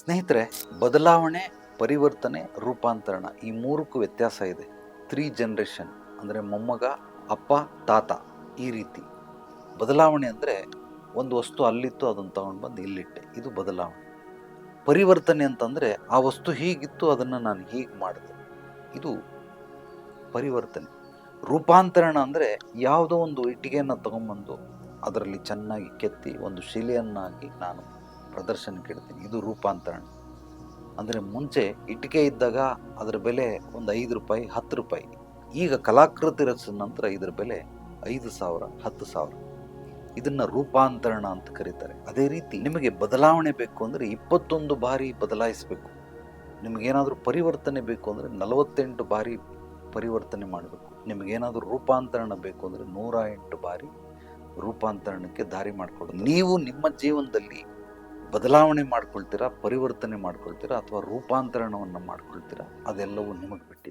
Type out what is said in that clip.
ಸ್ನೇಹಿತರೆ, ಬದಲಾವಣೆ, ಪರಿವರ್ತನೆ, ರೂಪಾಂತರಣ ಈ ಮೂರಕ್ಕೂ ವ್ಯತ್ಯಾಸ ಇದೆ. ತ್ರೀ ಜನ್ರೇಷನ್ ಅಂದರೆ ಮೊಮ್ಮಗ, ಅಪ್ಪ, ತಾತ ಈ ರೀತಿ. ಬದಲಾವಣೆ ಅಂದರೆ ಒಂದು ವಸ್ತು ಅಲ್ಲಿತ್ತು, ಅದನ್ನು ತಗೊಂಡು ಬಂದು ಇಲ್ಲಿಟ್ಟೆ. ಇದು ಬದಲಾವಣೆ. ಪರಿವರ್ತನೆ ಅಂತಂದರೆ ಆ ವಸ್ತು ಹೀಗಿತ್ತು, ಅದನ್ನು ನಾನು ಹೀಗೆ ಮಾಡಿದೆ. ಇದು ಪರಿವರ್ತನೆ. ರೂಪಾಂತರಣ ಅಂದರೆ ಯಾವುದೋ ಒಂದು ಇಟ್ಟಿಗೆಯನ್ನು ತಗೊಂಬಂದು ಅದರಲ್ಲಿ ಚೆನ್ನಾಗಿ ಕೆತ್ತಿ ಒಂದು ಶಿಲೆಯನ್ನಾಗಿ ನಾನು ಪ್ರದರ್ಶನಕ್ಕೆ ಇಡ್ತೀನಿ. ಇದು ರೂಪಾಂತರಣ. ಅಂದರೆ ಮುಂಚೆ ಇಟ್ಟಿಗೆ ಇದ್ದಾಗ ಅದರ ಬೆಲೆ ಒಂದು ಐದು ರೂಪಾಯಿ, ಹತ್ತು ರೂಪಾಯಿ. ಈಗ ಕಲಾಕೃತಿ ರಚಿಸಿದ ನಂತರ ಇದರ ಬೆಲೆ ಐದು ಸಾವಿರ, ಹತ್ತು ಸಾವಿರ. ಇದನ್ನು ರೂಪಾಂತರಣ ಅಂತ ಕರೀತಾರೆ. ಅದೇ ರೀತಿ ನಿಮಗೆ ಬದಲಾವಣೆ ಬೇಕು ಅಂದರೆ ಇಪ್ಪತ್ತೊಂದು ಬಾರಿ ಬದಲಾಯಿಸಬೇಕು. ನಿಮಗೇನಾದರೂ ಪರಿವರ್ತನೆ ಬೇಕು ಅಂದರೆ ನಲವತ್ತೆಂಟು ಬಾರಿ ಪರಿವರ್ತನೆ ಮಾಡಬೇಕು. ನಿಮಗೇನಾದರೂ ರೂಪಾಂತರಣ ಬೇಕು ಅಂದರೆ ನೂರ ಎಂಟು ಬಾರಿ ರೂಪಾಂತರಣಕ್ಕೆ ದಾರಿ ಮಾಡಿಕೊಡೋದು ನೀವು ನಿಮ್ಮ ಜೀವನದಲ್ಲಿ ಬದಲಾವಣೆ ಮಾಡ್ಕೊಳ್ತೀರಾ ಪರಿವರ್ತನೆ ಮಾಡ್ಕೊಳ್ತೀರಾ ಅಥವಾ ರೂಪಾಂತರಣವನ್ನು ಮಾಡ್ಕೊಳ್ತೀರಾ ಅದೆಲ್ಲವೂ ನಿಮಗೆ ಬಿಟ್ಟಿದೆ.